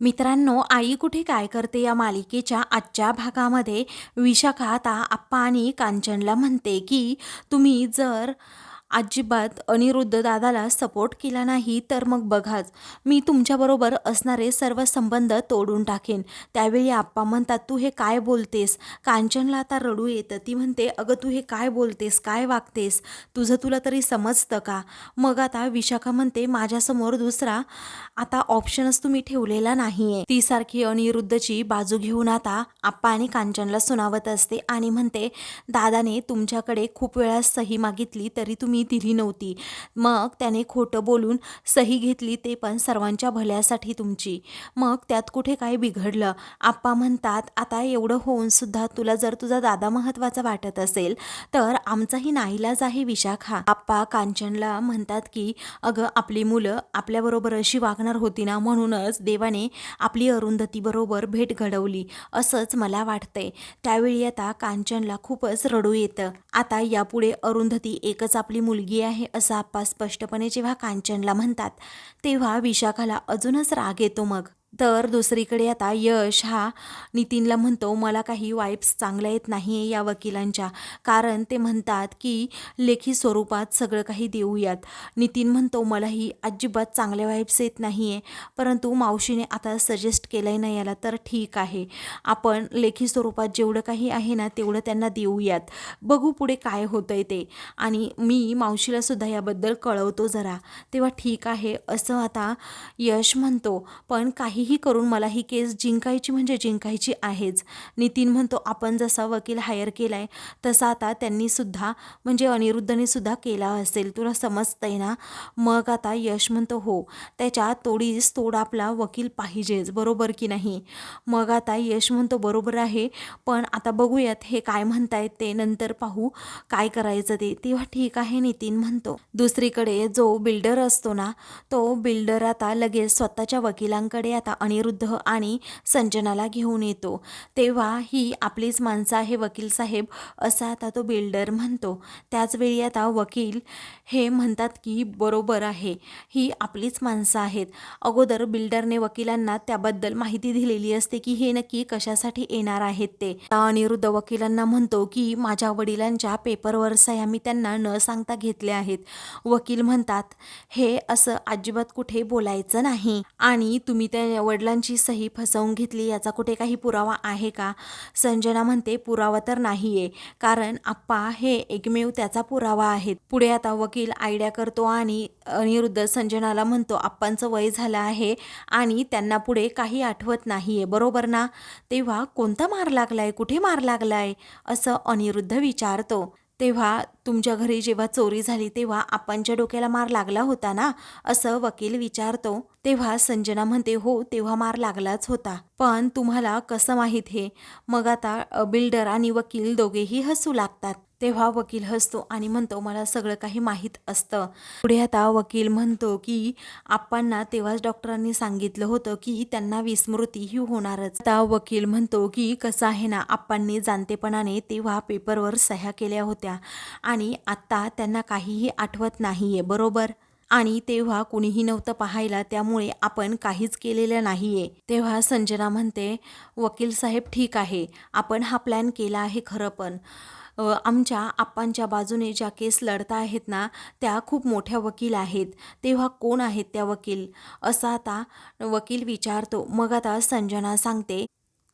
मित्रांनो आई कुठे काय करते या मालिकेच्या आजच्या भागामध्ये? विशाखा आता आप्पा आणि कांचनला म्हणते की तुम्ही जर अजिबात अनिरुद्ध दादाला सपोर्ट केला नाही तर मग बघाच. मी तुमच्याबरोबर असणारे सर्व संबंध तोडून टाकेन. त्यावेळी आप्पा म्हणतात तू हे काय बोलतेस? कांचनला आता रडू येतं. ती म्हणते अगं तू हे काय बोलतेस? काय वागतेस? तुझं तुला तरी समजतं का? मग आता विशाखा म्हणते माझ्यासमोर दुसरा आता ऑप्शनच तुम्ही ठेवलेला नाहीये. ती सारखी अनिरुद्धची बाजू घेऊन आता आप्पा आणि कांचनला सुनावत असते आणि म्हणते दादाने तुमच्याकडे खूप वेळा सही मागितली तरी तुम्ही दिली नव्हती. मग त्याने खोटं बोलून सही घेतली ते पण सर्वांच्या भल्यासाठी तुमची. मग त्यात कुठे काय बिघडलं? आप्पा म्हणतात आता एवढं होऊन सुद्धा तुला जर तुझा दादा महत्त्वाचा वाटत असेल तर आमचाही नाईलाज आहे विशाखा. आप्पा कांचनला म्हणतात की अगं आपली मुलं आपल्याबरोबर अशी वागणार होती ना म्हणूनच देवाने आपली अरुंधती बरोबर भेट घडवली. असंच मला वाटतंय. त्यावेळी आता कांचनला खूपच रडू येतं. आता यापुढे अरुंधती एकच आपली मुलगी आहे असं आप्पा स्पष्टपणे जेव्हा कांचनला म्हणतात तेव्हा विशाखाला अजूनच राग येतो मग. तर दुसरीकडे आता यश हा नितीनला म्हणतो मला काही वाईब्स चांगल्या येत नाही आहे या वकिलांच्या. कारण ते म्हणतात की लेखी स्वरूपात सगळं काही देऊयात. नितीन म्हणतो मलाही अजिबात चांगल्या वाईब्स येत नाही आहे परंतु मावशीने आता सजेस्ट केलं आहे ना याला तर ठीक आहे. आपण लेखी स्वरूपात जेवढं काही आहे ना तेवढं त्यांना देऊयात. बघू पुढे काय होतं आहे ते. आणि मी मावशीला सुद्धा याबद्दल कळवतो जरा. तेव्हा ठीक आहे असं आता यश म्हणतो. पण काही काहीही करून मला ही केस जिंकायची म्हणजे जिंकायची आहेच. नितीन म्हणतो आपण जसा वकील हायर केला आहे तसा आता त्यांनी सुद्धा म्हणजे अनिरुद्धने सुद्धा केला असेल. तुला समजतंय ना? मग आता यश म्हणतो हो त्याच्या तोडीस तोड आपला वकील पाहिजेच बरोबर की नाही? मग आता यश म्हणतो बरोबर आहे पण आता बघूयात हे काय म्हणतायत ते नंतर पाहू काय करायचं ते. तेव्हा ठीक आहे नितीन म्हणतो. दुसरीकडे जो बिल्डर असतो ना तो बिल्डर आता लगेच स्वतःच्या वकिलांकडे आता अनिरुद्ध आणि संजनाला घेऊन येतो. तेव्हा ही आपलीच माणसं आहे वकील साहेब असा आता तो बिल्डर म्हणतो. त्याचवेळी आता वकील हे म्हणतात की बरोबर आहे ही आपलीच माणसं आहेत. अगोदर बिल्डरने वकिलांना त्याबद्दल माहिती दिलेली असते की हे नक्की कशासाठी येणार आहेत ते. अनिरुद्ध वकिलांना म्हणतो की माझ्या वडिलांच्या पेपरवर सह्या मी त्यांना न सांगता घेतल्या आहेत. वकील म्हणतात हे असं अजिबात कुठे बोलायचं नाही आणि तुम्ही त्या वडिलांची सही फसवून घेतली याचा कुठे काही पुरावा आहे का? संजना म्हणते पुरावा तर नाही आहे कारण आप्पा हे एकमेव त्याचा पुरावा आहेत. पुढे आता वकील आयडिया करतो आणि अनिरुद्ध संजनाला म्हणतो आप्पांचं वय झालं आहे आणि त्यांना पुढे काही आठवत नाही आहे बरोबर ना? तेव्हा कोणता मार लागलाय? कुठे मार लागलाय? असं अनिरुद्ध विचारतो. तेव्हा तुमच्या घरी जेव्हा चोरी झाली तेव्हा आपांच्या डोक्याला मार लागला होता ना? असं वकील विचारतो. तेव्हा संजना म्हणते हो तेव्हा मार लागलाच होता. पण तुम्हाला कसं माहीत हे? मग आता बिल्डर आणि वकील दोघेही हसू लागतात. तेव्हा वकील हसतो आणि म्हणतो मला सगळं काही माहीत असतं. पुढे आता वकील म्हणतो की आप्पांना तेव्हाच डॉक्टरांनी सांगितलं होतं की त्यांना विस्मृती ही होणारच. आता वकील म्हणतो की कसं आहे ना आप्पांनी जाणतेपणाने तेव्हा पेपरवर सह्या केल्या होत्या आणि आत्ता त्यांना काहीही आठवत नाही आहे बरोबर? आणि तेव्हा कुणीही नव्हतं पाहायला त्यामुळे आपण काहीच केलेलं नाही आहे तेव्हा संजना म्हणते वकील साहेब ठीक आहे आपण हा प्लॅन केला आहे खरं पण. आमच्या आप्पांच्या बाजूने ज्या केस लढता आहेत ना त्या खूप मोठ्या वकील आहेत. तेव्हा कोण आहेत त्या वकील? असं आता वकील विचारतो. मग आता संजना सांगते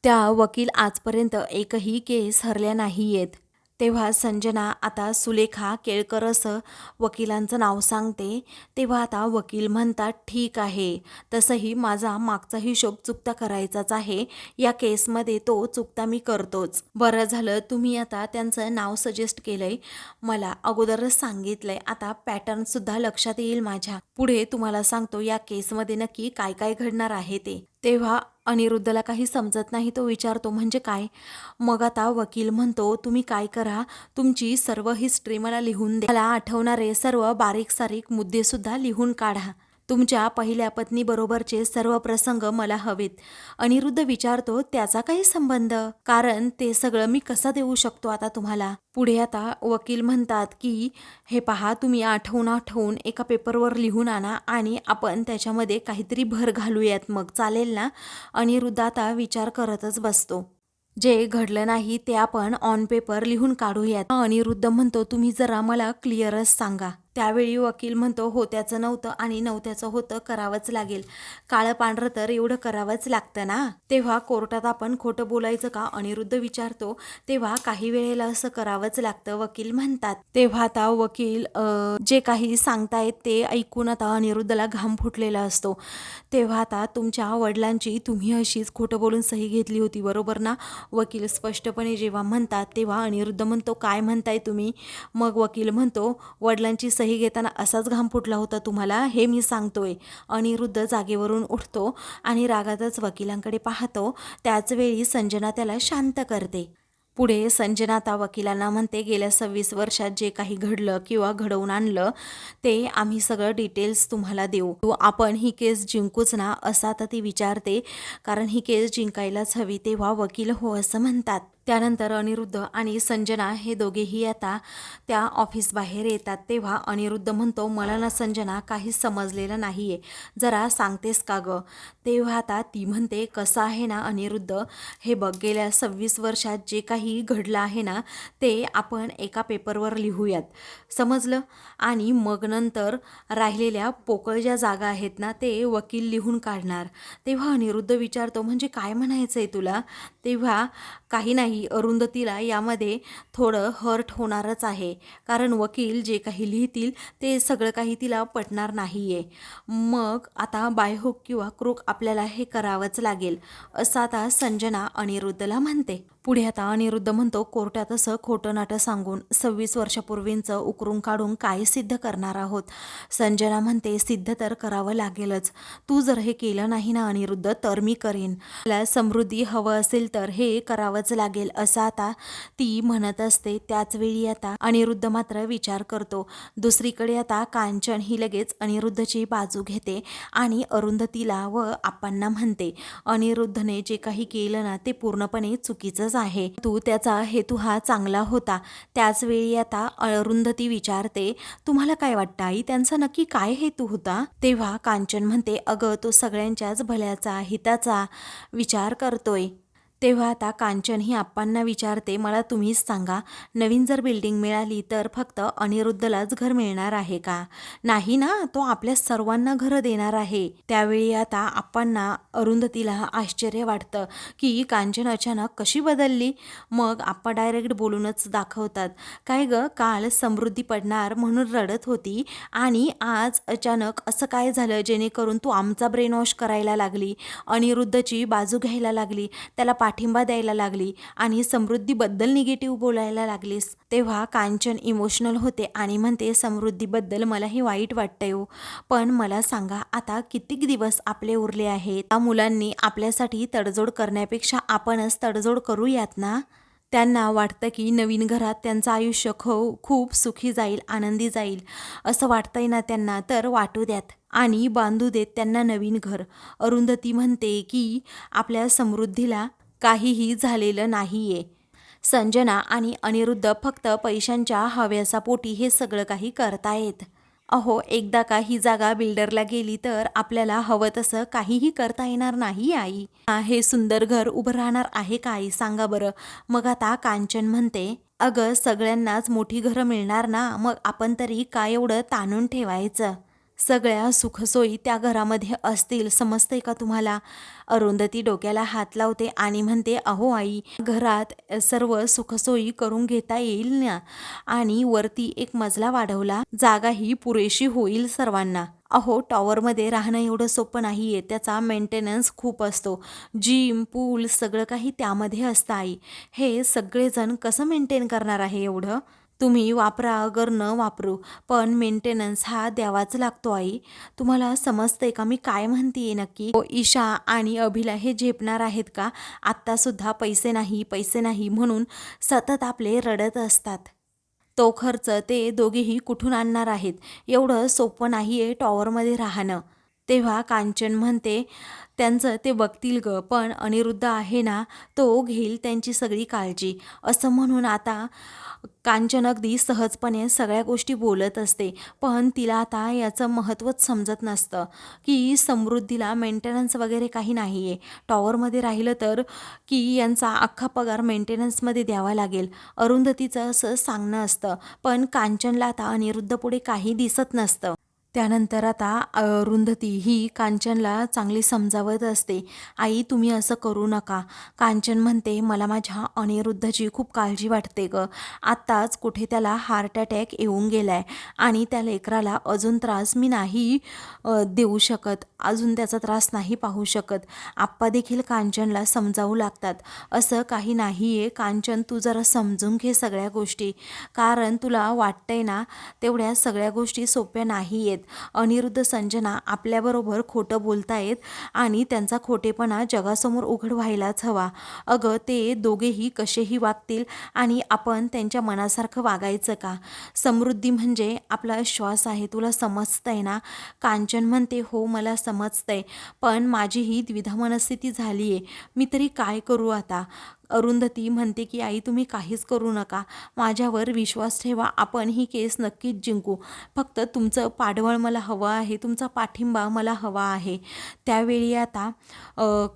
त्या वकील आजपर्यंत एकही केस हरल्या नाही आहेत तेव्हा संजना आता सुलेखा केळकर असं वकिलांचं नाव सांगते. तेव्हा आता वकील म्हणतात ठीक आहे. तसंही माझा मागचा हिशोब चुकता करायचाच आहे. या केसमध्ये तो चुकता मी करतोच. बरं झालं तुम्ही आता त्यांचं नाव सजेस्ट केलंय. मला अगोदरच सांगितलंय. आता पॅटर्नसुद्धा लक्षात येईल माझ्या. पुढे तुम्हाला सांगतो या केसमध्ये नक्की काय काय घडणार आहे ते. तेव्हा अनिरुद्धला काही समजत नाही तो विचारतो म्हणजे काय? मग आता वकील म्हणतो तुम्ही काय करा? तुमची सर्व हिस्ट्री मला लिहून द्या मला आठवणारे सर्व बारीक सारीक मुद्देसुद्धा लिहून काढा. तुमच्या पहिल्या पत्नीबरोबरचे सर्व प्रसंग मला हवेत. अनिरुद्ध विचारतो त्याचा काही संबंध? कारण ते सगळं मी कसं देऊ शकतो आता तुम्हाला? पुढे आता वकील म्हणतात की हे पहा तुम्ही आठवून आठवून एका पेपरवर लिहून आणा आणि आपण त्याच्यामध्ये काहीतरी भर घालूयात मग. चालेल ना? अनिरुद्ध आता विचार करतच बसतो. जे घडलं नाही ते आपण ऑन पेपर लिहून काढूयात. अनिरुद्ध म्हणतो तुम्ही जरा मला क्लिअरच सांगा. त्यावेळी वकील म्हणतो होत्याचं नव्हतं आणि नव्हत्याचं होतं करावंच लागेल. काळं पांढरं तर एवढं करावंच लागतं ना? तेव्हा कोर्टात आपण खोटं बोलायचं का? अनिरुद्ध विचारतो तेव्हा काही वेळेला असं करावंच लागतं वकील म्हणतात. तेव्हा आता वकील जे काही सांगतायत ते ऐकून आता अनिरुद्धला घाम फुटलेला असतो. तेव्हा आता तुमच्या वडिलांची तुम्ही अशीच खोटं बोलून सही घेतली होती बरोबर ना? वकील स्पष्टपणे जेव्हा म्हणतात तेव्हा अनिरुद्ध म्हणतो काय म्हणताय तुम्ही? मग वकील म्हणतो वडिलांची सही घेताना असाच घाम फुटला होता तुम्हाला हे मी सांगतोय. अनिरुद्ध जागेवरून उठतो आणि रागातच वकिलांकडे पाहतो. त्याचवेळी संजना त्याला शांत करते. पुढे संजना आता वकिलांना म्हणते गेल्या सव्वीस वर्षात जे काही घडलं किंवा घडवून आणलं ते आम्ही सगळं डिटेल्स तुम्हाला देऊ. तू आपण ही केस जिंकूच ना असं आता ती विचारते. कारण ही केस जिंकायलाच हवी तेव्हा वकील हो असं म्हणतात. त्यानंतर अनिरुद्ध आणि संजना हे दोघेही आता त्या ऑफिसबाहेर येतात. तेव्हा अनिरुद्ध म्हणतो मला ना संजना काहीच समजलेलं नाही आहे जरा सांगतेस का गं? तेव्हा आता ती म्हणते कसं आहे ना अनिरुद्ध? हे बघ गेल्या सव्वीस वर्षात जे काही घडलं आहे ना ते आपण एका पेपरवर लिहूयात. समजलं? आणि मग नंतर राहिलेल्या पोकळ ज्या जागा आहेत ना ते वकील लिहून काढणार. तेव्हा अनिरुद्ध विचारतो म्हणजे काय म्हणायचं आहे तुला? तेव्हा काही नाही. अरुंधतीला यामध्ये थोडं हर्ट होणारच आहे. कारण वकील जे काही लिहितील ते सगळं काही तिला पटणार नाही आहे मग आता बायहोक किंवा क्रूक आपल्याला हे करावंच लागेल असं आता संजना अनिरुद्धला म्हणते. पुढे आता अनिरुद्ध म्हणतो कोर्टात असं खोटं नाटं सांगून सव्वीस वर्षापूर्वींचं उकरून काढून काय सिद्ध करणार आहोत? संजना म्हणते सिद्ध तर करावं लागेलच. तू जर हे केलं नाही ना अनिरुद्ध तर मी करेन. मला समृद्धी हवं असेल तर हे करावंच लागेल. असं आता ती म्हणत असते. त्याचवेळी आता अनिरुद्ध मात्र विचार करतो. दुसरीकडे आता कांचन ही लगेच अनिरुद्धची बाजू घेते आणि अरुंधतीला व आपांना म्हणते अनिरुद्धने जे काही केलं ना ते पूर्णपणे चुकीचंच आहे. तू त्याचा हेतू हा चांगला होता. त्याच वेळी आता अरुंधती विचारते तुम्हाला काय वाटतं आई? त्यांचा नक्की काय हेतू होता? तेव्हा कांचन म्हणते अगं तो सगळ्यांच्याच भल्याचा हिताचा विचार करतोय. तेव्हा आता कांचन ही आप्पांना विचारते मला तुम्हीच सांगा नवीन जर बिल्डिंग मिळाली तर फक्त अनिरुद्धलाच घर मिळणार आहे का? नाही ना तो आपल्या सर्वांना घरं देणार आहे. त्यावेळी आता आप्पांना अरुंधतीला आश्चर्य वाटतं की कांचन अचानक कशी बदलली. मग आप्पा डायरेक्ट बोलूनच दाखवतात काय ग काल समृद्धी पडणार म्हणून रडत होती आणि आज अचानक असं काय झालं जेणेकरून तू आमचा ब्रेन वॉश करायला लागली अनिरुद्धची बाजू घ्यायला लागली त्याला पाठिंबा द्यायला लागली आणि समृद्धीबद्दल निगेटिव्ह बोलायला लागलीस. तेव्हा कांचन इमोशनल होते आणि म्हणते समृद्धीबद्दल मलाही वाईट वाटतंय हो. पण मला सांगा आता कितीक दिवस आपले उरले आहेत? त्या मुलांनी आपल्यासाठी तडजोड करण्यापेक्षा आपणच तडजोड करूयात ना? त्यांना वाटतं की नवीन घरात त्यांचं आयुष्य खो खूप सुखी जाईल आनंदी जाईल असं वाटतंय ना त्यांना. तर वाटू द्यात. आणि बांधू देत त्यांना नवीन घर. अरुंधती म्हणते की आपल्या समृद्धीला काहीही झालेलं नाहीये. संजना आणि अनिरुद्ध फक्त पैशांच्या हव्यासापोटी हे सगळं काही करतायत. अहो एकदा का ही जागा बिल्डरला गेली तर आपल्याला हवं तसं काहीही करता येणार नाही आई. हे सुंदर घर उभं राहणार आहे का आई? सांगा बरं. मग आता कांचन म्हणते अगं सगळ्यांनाच मोठी घरं मिळणार ना मग आपण तरी काय एवढं ताणून ठेवायचं? सगळ्या सुखसोयी त्या घरामध्ये असतील. समजतंय का तुम्हाला? अरुंधती डोक्याला हात लावते आणि म्हणते अहो आई घरात सर्व सुखसोयी करून घेता येईल ना? आणि वरती एक मजला वाढवला. जागाही पुरेशी होईल सर्वांना. अहो टॉवरमध्ये राहणं एवढं सोपं नाही आहे त्याचा मेंटेनन्स खूप असतो. जिम पूल सगळं काही त्यामध्ये असतं आई. हे सगळेजण कसं मेंटेन करणार आहे एवढं? तुम्ही वापरा अगर न वापरू पण मेंटेनन्स हा द्यावाच लागतो आई. तुम्हाला समजतंय का? मी काय म्हणतीये नक्की? हो, ईशा आणि अभिला हे झेपणार आहेत का? आत्तासुद्धा पैसे नाही पैसे नाही म्हणून सतत आपले रडत असतात. तो खर्च ते दोघेही कुठून आणणार आहेत? एवढं सोपं नाही आहे टॉवरमध्ये राहणं. तेव्हा कांचन म्हणते त्यांचं ते बघतील ग पण अनिरुद्ध आहे ना तो घेईल त्यांची सगळी काळजी. असं म्हणून आता कांचन अगदी सहजपणे सगळ्या गोष्टी बोलत असते पण तिला आता याचं महत्त्वच समजत नसतं की समृद्धीला मेंटेनन्स वगैरे काही नाही आहे टॉवरमध्ये राहिलं तर की यांचा अख्खा पगार मेंटेनन्समध्ये द्यावा लागेल. अरुंधतीचं असं सांगणं असतं पण कांचनला आता अनिरुद्ध पुढे काही दिसत नसतं. त्यानंतर आता अरुंधती ही कांचनला चांगली समजावत असते. आई तुम्ही असं करू नका. कांचन म्हणते मला माझ्या अनिरुद्धची खूप काळजी वाटते ग. आत्ताच कुठे त्याला हार्ट अटॅक येऊन गेलाय आणि त्या लेकराला अजून त्रास मी नाही देऊ शकत. अजून त्याचा त्रास नाही पाहू शकत. आप्पा देखील कांचनला समजावू लागतात. असं काही नाही आहे कांचन तू जरा समजून घे सगळ्या गोष्टी. कारण तुला वाटतंय ना तेवढ्या सगळ्या गोष्टी सोप्या नाही आहेत अनिरुद्ध संजना आपल्याबरोबर खोटं बोलतायत आणि त्यांचा खोटेपणा जगासमोर उघड व्हायलाच हवा. अगं ते दोघेही कसेही वागतील आणि आपण त्यांच्या मनासारखं वागायचं का? समृद्धी म्हणजे आपला श्वास आहे तुला समजतंय ना? कांचन म्हणते हो मला समजतंय पण माझी ही द्विधा मनस्थिती झाली आहे मी तरी काय करू आता? अरुंधती म्हणते की आई तुम्ही काहीच करू नका. माझ्यावर विश्वास ठेवा. आपण ही केस नक्कीच जिंकू. फक्त तुमचं पाडवळ मला हवं आहे. तुमचा पाठिंबा मला हवा आहे. त्यावेळी आता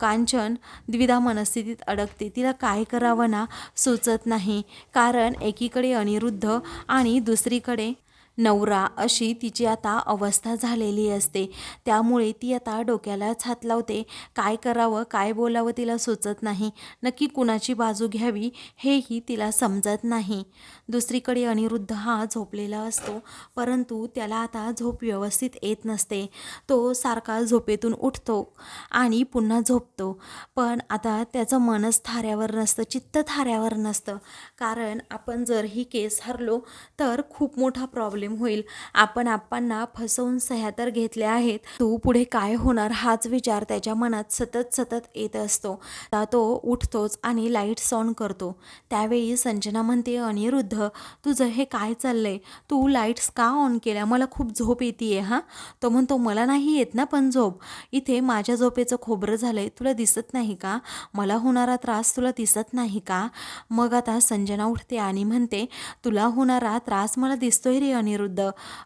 कांचन द्विधा मनस्थितीत अडकते. तिला काय करावं ना सुचत नाही. कारण एकीकडे अनिरुद्ध आणि दुसरीकडे नवरा अशी तिची आता अवस्था झालेली असते. त्यामुळे ती आता डोक्यालाच हात लावते. काय करावं काय बोलावं तिला सुचत नाही. नक्की कुणाची बाजू घ्यावी हेही तिला समजत नाही. दुसरीकडे अनिरुद्ध हा झोपलेला असतो. परंतु त्याला आता झोप व्यवस्थित येत नसते. तो सारखा झोपेतून उठतो आणि पुन्हा झोपतो. पण आता त्याचं मनच थाऱ्यावर नसतं चित्त थाऱ्यावर नसतं. कारण आपण जर ही केस हरलो तर खूप मोठा प्रॉब्लेम होईल. आपण आप्पांना फसवून सह्या तर घेतल्या आहेत. तू पुढे काय होणार हाच विचार त्याच्या मनात सतत सतत येत असतो. आता तो उठतोच आणि लाईट्स ऑन करतो. त्यावेळी संजना म्हणते अनिरुद्ध तुझं हे काय चाललंय? तू लाईट्स का ऑन केल्या? मला खूप झोप येते हां? तो म्हणतो मला नाही येत ना पण झोप. इथे माझ्या झोपेचं खोबरं झालंय. तुला दिसत नाही का? मला होणारा त्रास तुला दिसत नाही का? मग आता संजना उठते आणि म्हणते तुला होणारा त्रास मला दिसतोय रे अनिरुद्ध.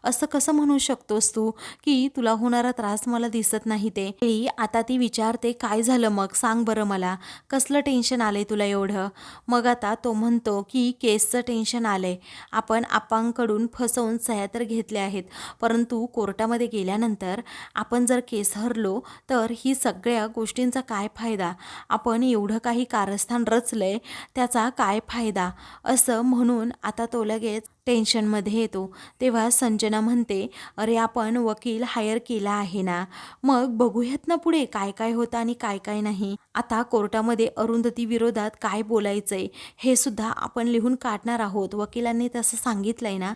असं कसं म्हणू शकतोस तू? की तुला होणारा त्रास मला दिसत नाही ते. आता ती विचारते काय झालं मग? सांग बरं मला. कसलं टेन्शन आलंय तुला एवढं? मग आता तो म्हणतो की केसचं टेन्शन आलंय. आपण आपांकडून फसवून सह्या तर घेतल्या आहेत. परंतु कोर्टामध्ये गेल्यानंतर आपण जर केस हरलो तर ही सगळ्या गोष्टींचा काय फायदा? आपण एवढं काही कारस्थान रचलंय त्याचा काय फायदा? असं म्हणून आता तो लगेच टेन्शनमध्ये येतो. तेव्हा संजना म्हणते अरे आपण वकील हायर केला आहे ना? मग बघूयात ना पुढे काय काय होतं आणि काय काय नाही. आता कोर्टामध्ये अरुंधती विरोधात काय बोलायचंय? हे सुद्धा आपण लिहून काढणार आहोत. वकिलांनी तसं सांगितलंय ना?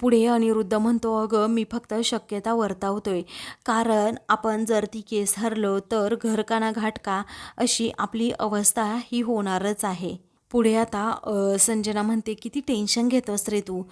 पुढे अनिरुद्ध म्हणतो अगं मी फक्त शक्यता वर्तावतोय. कारण आपण जर ती केस हरलो तर घरकाना घाटका अशी आपली अवस्था ही होणारच आहे. पुढे आता संजना म्हणते किती टेन्शन घेतोस रे तू.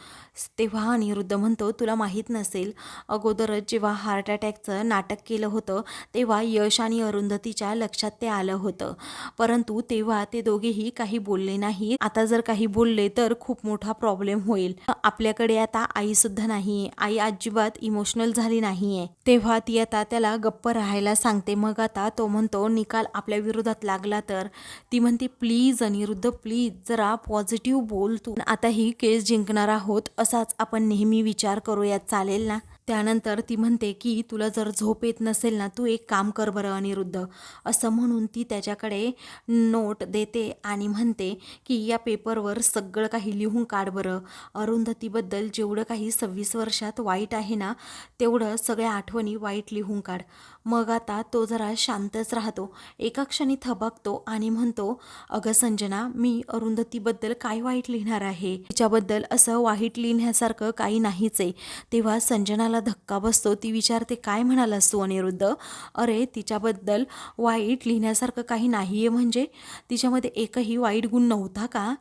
तेव्हा अनिरुद्ध म्हणतो तुला माहीत नसेल अगोदरच जेव्हा हार्ट अटॅकचं नाटक केलं होतं तेव्हा यश आणि अरुंधतीच्या लक्षात ते आलं होतं. परंतु तेव्हा ते दोघेही काही बोलले नाही आता जर काही बोलले तर खूप मोठा प्रॉब्लेम होईल. आपल्याकडे आता आईसुद्धा नाही. आई अजिबात इमोशनल झाली नाही आहे तेव्हा ती आता त्याला गप्प राहायला सांगते. मग आता तो म्हणतो निकाल आपल्या विरोधात लागला तर. ती म्हणते प्लीज अनिरुद्ध प्लीज. जरा पॉझिटिव्ह बोल तू आता ही केस जिंकणार आहोत असाच आपण नेहमी विचार करूयात चालेल ना? त्यानंतर ती म्हणते की तुला जर झोप येत नसेल ना तू एक काम कर बरं अनिरुद्ध. असं म्हणून ती त्याच्याकडे नोट देते आणि म्हणते की या पेपरवर सगळं काही लिहून काढ बरं. अरुंधतीबद्दल जेवढं काही सव्वीस वर्षात वाईट आहे ना तेवढं सगळ्या आठवणी वाईट लिहून काढ. मग आता तो जरा शांतच राहतो. एका क्षणी थबकतो आणि म्हणतो अगं संजना मी अरुंधतीबद्दल काय वाईट लिहिणार आहे? तिच्याबद्दल असं वाईट लिहिण्यासारखं काही नाहीच आहे. तेव्हा संजनाला धक्का बसतो. ती विचारते काय म्हणालास तू अनिरुद्ध? अरे तिच्याबद्दल वाईट लिहिण्यासारखं काही नाही आहे म्हणजे? तिच्यामध्ये एकही वाईट गुण नव्हता का?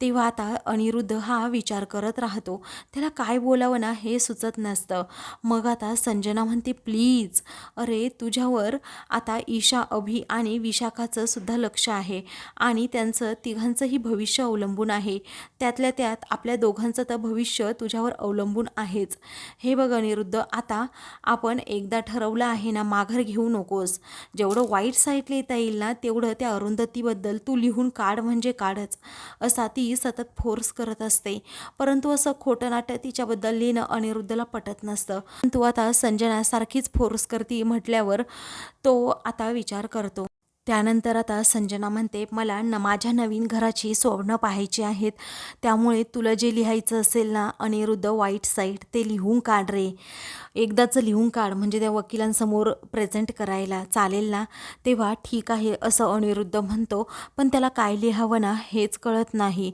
तेव्हा आता अनिरुद्ध हा विचार करत राहतो. त्याला काय बोलावं ना हे सुचत नसतं. मग आता संजना म्हणते प्लीज. अरे तुझ्यावर आता ईशा अभि आणि विशाखाचं सुद्धा लक्ष आहे आणि त्यांचं तिघांचंही भविष्य अवलंबून आहे. त्यातल्या त्यात आपल्या दोघांचं तर भविष्य तुझ्यावर अवलंबून आहेच. हे बघ अनिरुद्ध आता आपण एकदा ठरवलं आहे ना माघार घेऊ नकोस. जेवढं वाईट साईडला येता येईल ना तेवढं त्या अरुंधतीबद्दल तू लिहून काढ म्हणजे काढच. असा ती ती सतत फोर्स करत असते. परंतु असं खोटं नाटं तिच्याबद्दल लिहिणं अनिरुद्धला पटत नसतं. तू आता संजना सारखीच फोर्स करते म्हटल्यावर तो आता विचार करतो. त्यानंतर आता संजना म्हणते मला न माझ्या नवीन घराची स्वप्न पाहायची आहेत. त्यामुळे तुला जे लिहायचं असेल ना अनिरुद्ध वाईट साईड ते लिहून काढ रे. एकदाचं लिहून काढ म्हणजे त्या वकिलांसमोर प्रेझेंट करायला चालेल ना? तेव्हा ठीक आहे असं अनिरुद्ध म्हणतो. पण त्याला काय लिहावं ना हेच कळत नाही.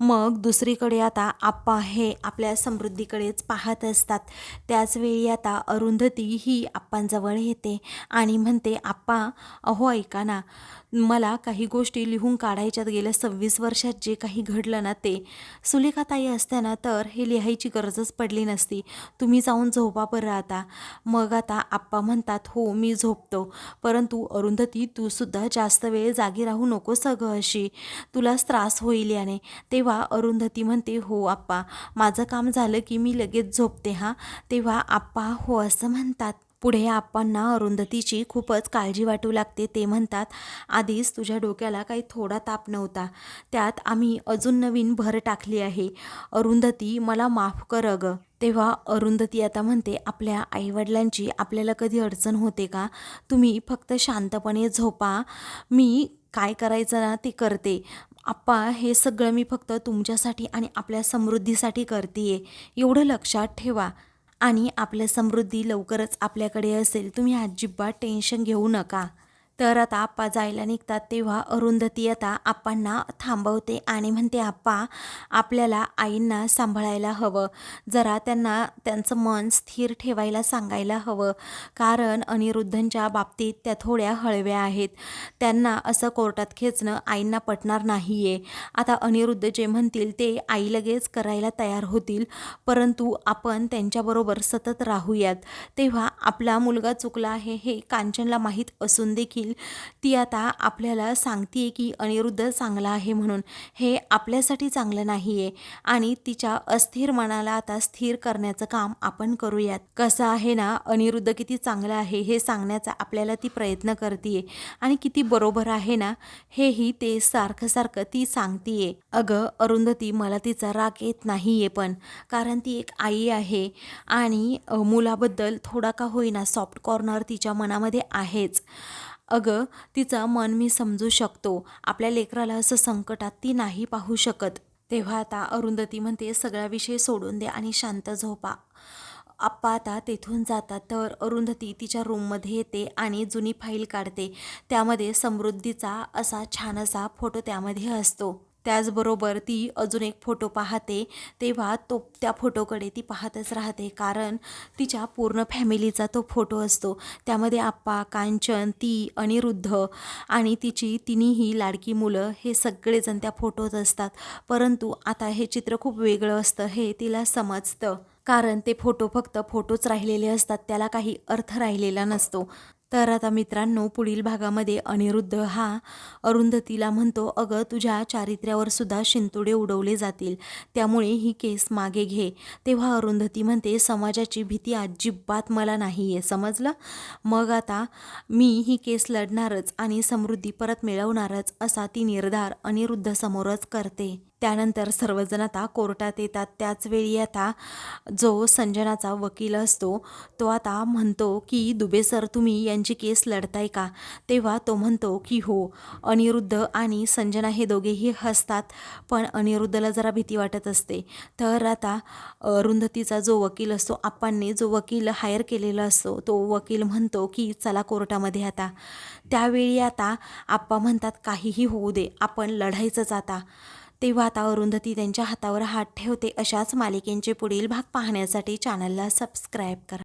मग दुसरीकडे आता आप्पा हे आपल्या समृद्धीकडेच पाहत असतात. त्याचवेळी आता अरुंधती ही आप्पांजवळ येते आणि म्हणते आप्पा अहो ऐका असताना मला काही गोष्टी लिहून काढायच्यात गेल्या सव्वीस वर्षात जे काही घडलं ना ते. सुलेखाताई असताना तर हे लिहायची गरजच पडली नसती. तुम्ही जाऊन झोपा राहता. मग आता आप्पा म्हणतात हो मी झोपतो. परंतु अरुंधती तू सुद्धा जास्त वेळ जागी राहू नको सगळं अशी. तुलाच त्रास होईल याने. तेव्हा अरुंधती म्हणते हो आप्पा. माझं काम झालं की मी लगेच झोपते हां. तेव्हा आप्पा हो असं म्हणतात. पुढे आप्पांना अरुंधतीची खूपच काळजी वाटू लागते ते म्हणतात आधीच तुझ्या डोक्याला काही थोडा ताप नव्हता. त्यात आम्ही अजून नवीन भर टाकली आहे. अरुंधती मला माफ कर अगं. तेव्हा अरुंधती आता म्हणते आपल्या आईवडिलांची आपल्याला कधी अडचण होते का? तुम्ही फक्त शांतपणे झोपा. मी काय करायचं ना ते करते. आप्पा हे सगळं मी फक्त तुमच्यासाठी आणि आपल्या समृद्धीसाठी करते आहे एवढं लक्षात ठेवा. आणि आपल्या समृद्धी लवकरच आपल्याकडे असेल. तुम्ही अजिबात टेन्शन घेऊ नका. तर आता आप्पा जायला निघतात तेव्हा अरुंधती आता आप्पांना थांबवते आणि म्हणते आप्पा आपल्याला आईंना सांभाळायला हवं. जरा त्यांना त्यांचं मन स्थिर ठेवायला सांगायला हवं. कारण अनिरुद्धंच्या बाबतीत त्या थोड्या हळव्या आहेत. त्यांना असं कोर्टात खेचणं आईंना पटणार नाही आहे आता अनिरुद्ध जे म्हणतील ते आई लगेच करायला तयार होतील. परंतु आपण त्यांच्याबरोबर सतत राहूयात. तेव्हा आपला मुलगा चुकला आहे हे कांचनला माहीत असून देखील ती आता आपल्याला सांगते की अनिरुद्ध चांगला आहे म्हणून. हे आपल्यासाठी चांगलं नाही आहे आणि तिच्या अस्थिर मनाला आता स्थिर करण्याचं काम आपण करूयात. कसं आहे ना अनिरुद्ध किती चांगलं आहे हे सांगण्याचा आपल्याला ती प्रयत्न करते आणि किती बरोबर आहे ना हेही ते सारखं सारखं ती सांगतीये. अगं अरुंधती मला तिचा राग येत नाही आहे पण कारण ती एक आई आहे आणि मुलाबद्दल थोडा का होईना सॉफ्ट कॉर्नर तिच्या मनामध्ये आहेच. अगं तिचं मन मी समजू शकतो. आपल्या लेकराला असं संकटात ती नाही पाहू शकत. तेव्हा आता अरुंधती म्हणते सगळा विषय सोडून दे आणि शांत झोपा. आप्पा आता तेथून जातात तर अरुंधती तिच्या रूममध्ये येते आणि जुनी फाईल काढते. त्यामध्ये समृद्धीचा असा छान असा फोटो त्यामध्ये असतो. त्याचबरोबर ती अजून एक फोटो पाहते तेव्हा तो त्या फोटोकडे ती पाहतच राहते. कारण तिच्या पूर्ण फॅमिलीचा तो फोटो असतो. त्यामध्ये आप्पा कांचन ती अनिरुद्ध आणि तिची तिन्हीही लाडकी मुलं हे सगळेजण त्या फोटोत असतात. परंतु आता हे चित्र खूप वेगळं असतं हे तिला समजतं. कारण ते फोटो फक्त फोटोच राहिलेले असतात त्याला काही अर्थ राहिलेला नसतो. तर आता मित्रांनो पुढील भागामध्ये अनिरुद्ध हा अरुंधतीला म्हणतो अगं तुझ्या चारित्र्यावर सुद्धा शिंतोडे उडवले जातील. त्यामुळे ही केस मागे घे. तेव्हा अरुंधती म्हणते समाजाची भीती अजिबात मला नाही आहे समजलं? मग आता मी ही केस लढणारच आणि समृद्धी परत मिळवणारच असा ती निर्धार अनिरुद्ध समोरच करते. त्यानंतर सर्वजण आता कोर्टात येतात. त्याचवेळी आता जो संजनाचा वकील असतो तो आता म्हणतो की दुबे सर तुम्ही यांची केस लढताय का? तेव्हा तो म्हणतो की हो अनिरुद्ध आणि संजना हे दोघेही हसतात पण अनिरुद्धला जरा भीती वाटत असते. तर आता अरुंधतीचा जो वकील असतो आप्पांनी जो वकील हायर केलेला असतो तो वकील म्हणतो की चला कोर्टामध्ये आता. त्यावेळी आता आप्पा म्हणतात काहीही होऊ दे आपण लढायचंच आता. तेव्हा आता अरुंधती त्यांच्या हातावर हात ठेवते अशाच मालिकेंचे पुढील भाग पाहण्यासाठी चॅनलला सबस्क्राईब करा.